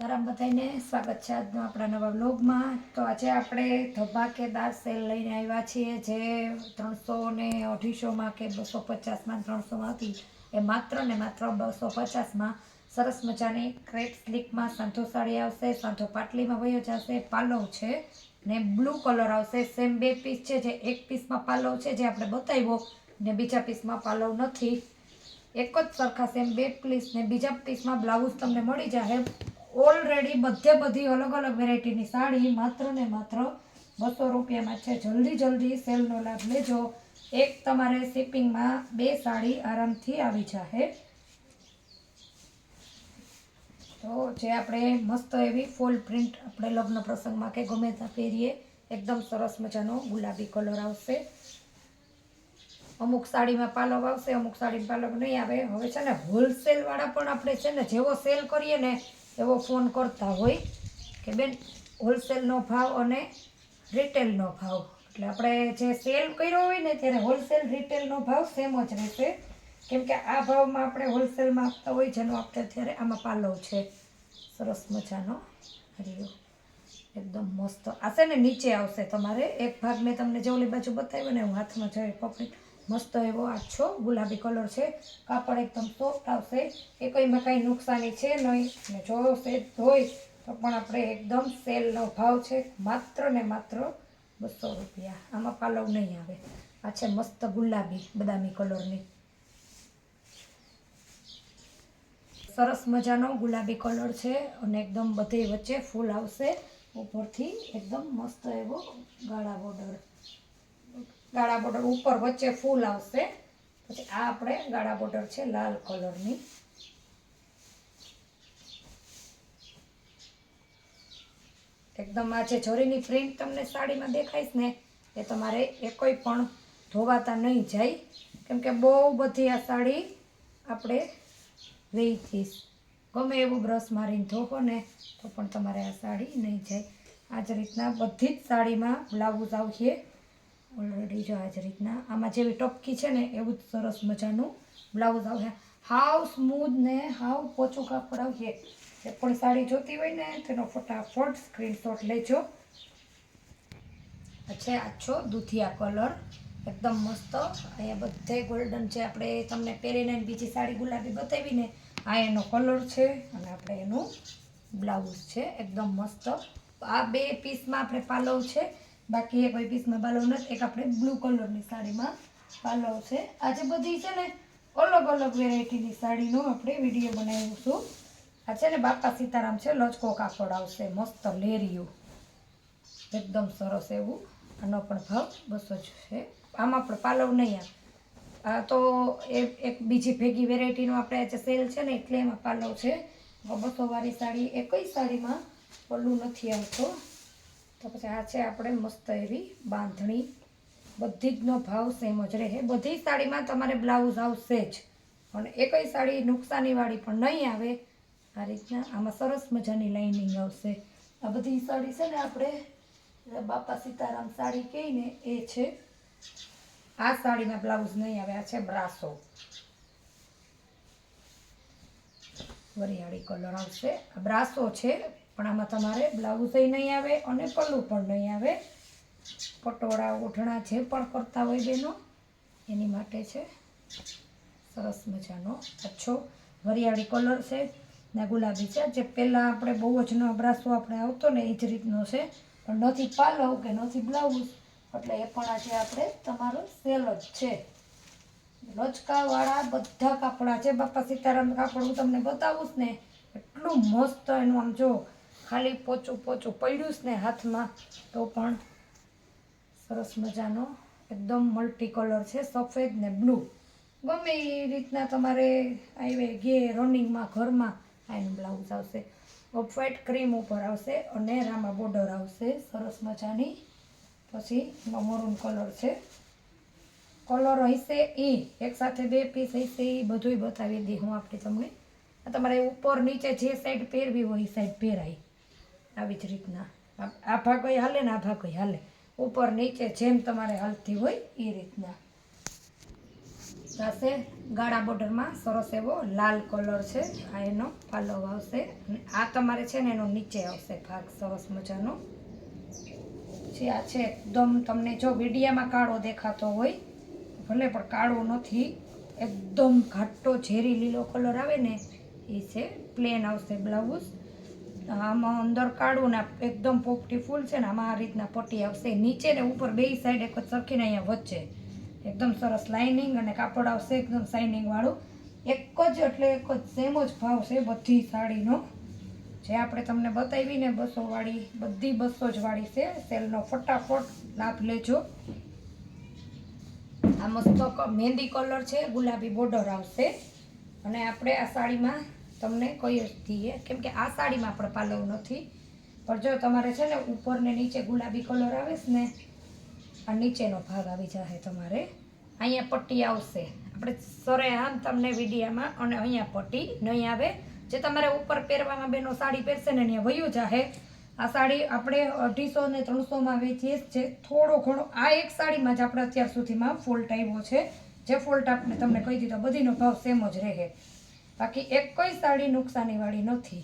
સીતારામ બધાને સ્વાગત છે આજનો આપણા નવા વ્લોગમાં. તો આજે આપણે ધમાકેદાર સેલ લઈને આવ્યા છીએ જે ત્રણસો ને અઢીસોમાં કે બસો પચાસમાં ત્રણસોમાં હતી. એ માત્ર ને માત્ર બસો પચાસમાં. સરસ મજાની ક્રેપ સ્લીકમાં સાંધો સાડી આવશે, સાંધો પાટલીમાં વયો જશે પાલવ છે ને બ્લુ કલર આવશે. સેમ બે પીસ છે, જે એક પીસમાં પાલવ છે, જે આપણે બતાવ્યો ને બીજા પીસમાં પાલવ નથી. એક જ સરખા સેમ બે પીસ ને બીજા પીસમાં બ્લાઉઝ તમને મળી જશે ઓલરેડી બધે બધી અલગ અલગ વેરાયટીની સાડી, માત્ર ને માત્ર બસો રૂપિયામાં છે. જલ્દી જલ્દી સેલનો લાભ લેજો. એક તમારે શિપિંગમાં બે સાડી આરામથી આવી જશે તો જે આપણે મસ્ત એવી ફૂલ પ્રિન્ટ આપણે લગ્ન પ્રસંગમાં કે ગમે ત્યાં પહેરીએ, એકદમ સરસ મજાનો ગુલાબી કલર આવશે. અમુક સાડીમાં પાલવ આવશે, અમુક સાડીમાં પાલવ નહીં આવે. હવે છે ને હોલસેલવાળા પણ આપણે છે ને, જેવો સેલ કરીએ ને એવો ફોન કરતા હોય કે બેન, હોલસેલનો ભાવ અને રિટેલનો ભાવ. એટલે આપણે જે સેલ કર્યો હોય ને ત્યારે હોલસેલ રિટેલનો ભાવ સેમ જ રહેશે. કેમ કે આ ભાવમાં આપણે હોલસેલમાં આપતા હોય જેનો આપણે અત્યારે આમાં પાલવ છે. સરસ મજાનો. હરિયો એકદમ મસ્ત. આ છે ને નીચે આવશે તમારે. એક ભાગ મેં તમને જે બાજુ બતાવ્યો ને, હું હાથમાં જોઈએ પકડી મસ્ત એવો આછો ગુલાબી કલર છે, કાપડ એકદમ સોફ્ટ આવશે. એ કંઈમાં કાંઈ નુકસાની છે નહીં. અને જો સેજ હોય તો પણ આપણે એકદમ સેલનો ભાવ છે, માત્ર ને માત્ર બસો રૂપિયા. આમાં પાલવ નહીં આવે. આ છે મસ્ત ગુલાબી બદામી કલરની. સરસ મજાનો ગુલાબી કલર છે અને એકદમ બધે વચ્ચે ફૂલ આવશે ઉપરથી. એકદમ મસ્ત એવો ગાળા બોર્ડર. ગાળા બોર્ડર ઉપર વચ્ચે ફૂલ આવશે. પછી આ આપણે ગાળા બોર્ડર છે લાલ કલરની. એકદમ આ જે જરીની પ્રિન્ટ તમને સાડીમાં દેખાઈશ ને, એ તમારે એકોય પણ ધોવાતા નહીં જાય. કેમ કે બહુ બધી આ સાડી આપણે વેચીશ ગમે એવું બ્રશ મારીને ધોવો ને, તો પણ તમારે આ સાડી નહીં જાય. આ જ રીતના બધી જ સાડીમાં બ્લાઉઝ આવશે. ઓલરેડી જો આ જ રીતના. આમાં જેવી ટપકી છે ને, એવું જ સરસ મજાનું બ્લાઉઝ આવશે હાવ સ્મૂધ ને હાવ પોચું કાપડ આવશે એ પણ સાડી જોતી હોય ને, તેનો ફટાફટ સ્ક્રીનશોટ લેજો. છે આછો દૂધિયા કલર એકદમ મસ્ત. અહીંયા બધે ગોલ્ડન છે. આપણે તમને પહેરીને બીજી સાડી ગુલાબી બતાવીને, આ એનો કલર છે અને આપણે એનું બ્લાઉઝ છે. એકદમ મસ્ત. આ બે પીસમાં આપણે પાલવ છે. બાકી એ ભાઈ પીસમાં પાલવ નથી. એક આપણે બ્લુ કલરની સાડીમાં પાલવ છે. આજે બધી છે ને અલગ અલગ વેરાયટીની સાડીનો આપણે વીડિયો બનાવીશું આ છે ને બાપા સીતારામ છે લચકો કાપડ આવશે, મસ્ત લેરિયું. એકદમ સરસ એવું. આનો પણ ભાવ બસો જ છે. આમાં પણ પાલવ નહીં આ તો એક બીજી ભેગી વેરાયટીનો આપણે આજે સેલ છે ને એટલે એમાં પાલવ છે. બસો વાળી સાડી એ કઈ સાડીમાં પલ્લું નથી આવતો. તો પછી આ છે આપણે મસ્ત એવી બાંધણી. બધી જનો ભાવ સેમ જ રહે. બધી સાડીમાં તમારે બ્લાઉઝ આવશે જ. અને એકઈ સાડી નુકસાનીવાળી પણ નહીં આવે. આ રીતના આમાં સરસ મજાની લાઇનિંગ આવશે. આ બધી સાડી છે ને આપણે બાપા સીતારામ સાડી કહીને એ છે. આ સાડીમાં બ્લાઉઝ નહીં આવે, આ છે બ્રાસો. વરિયાળી કલર આવશે. આ બ્રાસો છે. પણ આમાં તમારે બ્લાઉઝ નહીં આવે અને પલ્લું પણ નહીં આવે. પટોળા, ઓઢણા જે પણ કરતા હોય બેનો, એની માટે છે સરસ મજાનો અચ્છો વરિયાળી કલર છે. ને ગુલાબી છે. જે પહેલાં આપણે બહુ જ ન બ્રાસો આપણે આવતો ને એ જ રીતનો છે. પણ નથી પાલવ કે નથી બ્લાઉઝ, એટલે એ પણ આજે આપણે તમારો સેલ જ છે. લચકાવાળા બધા કાપડા છે. બાપા સીતારામ કાપડ હું તમને બતાવું ને, એટલું મસ્ત એનું આમ જો ખાલી પોચું પોચું પડ્યું ને હાથમાં, તો પણ સરસ મજાનો, એકદમ મલ્ટી કલર છે, સફેદ ને બ્લુ ગમે એ રીતના તમારે આવે ગે રનિંગમાં ઘરમાં આ બ્લાઉઝ આવશે. ઓફ વ્હાઈટ ક્રીમ ઉપર આવશે અને રામા બોર્ડર આવશે. સરસ મજાની. પછી એમાં મરૂન કલર છે. કલર હશે એ. એક સાથે બે પીસ હશે એ બધુંય બતાવી દઈ હું આપણે તમને. તમારે ઉપર નીચે જે સાઈડ પહેરવી હોય એ સાઈડ પહેરાય. આવી જ રીતના. આ- આ ભાગોય હાલે ને આ ભાગોય હાલે. ઉપર નીચે જેમ તમારે હાલતી હોય એ રીતના. થશે ગાળા બોર્ડરમાં સરસ એવો લાલ કલર છે. આ એનો પાલવ આવશે આ તમારે છે ને એનો નીચે આવશે ભાગ. સરસ મજાનો. પછી આ છે, એકદમ તમને જો વિડીયામાં કાળો દેખાતો હોય, ભલે પણ કાળો નથી, એકદમ ઘાટો ઝેરી લીલો કલર આવે ને, એ છે, પ્લેન આવશે બ્લાઉઝ. આમાં અંદર કાઢું ને એકદમ પોપટી ફૂલ છે ને, આમાં આ રીતના પટ્ટી આવશે. નીચે ને ઉપર બે સાઈડ એક જ સરખીને અહીંયા વચ્ચે. એકદમ સરસ લાઇનિંગ અને કાપડ આવશે, એકદમ શાઇનિંગવાળું એક જ એટલે એક જ સેમ જ ભાવ છે બધી સાડીનો. જે આપણે તમને બતાવી ને બસો વાળી, બધી બસો જ વાળી છે. સેલનો ફટાફટ લાભ લેજો. આ મસ્ત મહેંદી કલર છે, ગુલાબી બોર્ડર આવશે. અને આપણે આ સાડીમાં તમને કહીએ જ દઈએ. કેમ કે આ સાડીમાં આપણે પાલવ નથી. પણ જો તમારે છે ને ઉપર ને નીચે ગુલાબી કલર આવે છે ને, આ નીચેનો ભાગ આવી જશે તમારે. અહીંયા પટ્ટી આવશે. આપણે સરે આમ તમને વિડીયામાં અને અહીંયા પટ્ટી નહીં આવે. જે તમારે ઉપર પહેરવામાં બેનો સાડી પહેરશે ને અહીંયા વયું જાહે. આ સાડી આપણે અઢીસો ને ત્રણસોમાં વેચીએ છે થોડો ઘણો, આ એક સાડીમાં જ આપણે અત્યાર સુધીમાં ફોલ્ટ આવ્યો છે. જે ફોલ્ટ આપણે તમને કહી દીધો, બધીનો ભાવ સેમ જ રહે. બાકી એક કોઈ સાડી નુકસાનીવાળી નથી.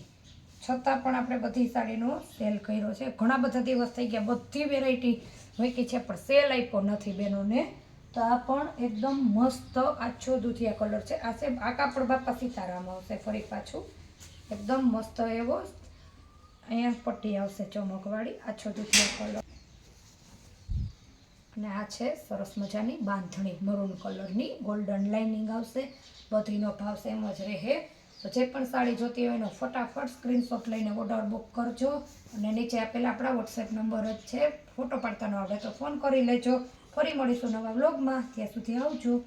છતાં પણ આપણે બધી સાડીનો સેલ કર્યો છે. ઘણા બધા દિવસ થઈ ગયા બધી વેરાયટી વેકી છે, પણ સેલ આપ્યો નથી બહેનોને. તો આ પણ એકદમ મસ્ત આછો દૂધિયા કલર છે. આ છે આ કાપડ બાપા સીતારામ આવશે ફરી પાછું. એકદમ મસ્ત એવો. અહીંયા પટ્ટી આવશે ચમકવાળી. આછો દૂધિયા કલર અને આ છે સરસ મજાની બાંધણી, મરૂન કલરની. ગોલ્ડન લાઇનિંગ આવશે બધીનો ભાવ સેમ જ રહે. તો જે પણ સાડી જોતી હોય એનો ફટાફટ સ્ક્રીનશોટ લઈને ઓર્ડર બુક કરજો. અને નીચે આપેલા આપણા વોટ્સએપ નંબર જ છે. ફોટો પાડતા ન આવડે તો ફોન કરી લેજો. ફરી મળીશું નવા વ્લોગમાં ત્યાં સુધી આવજો.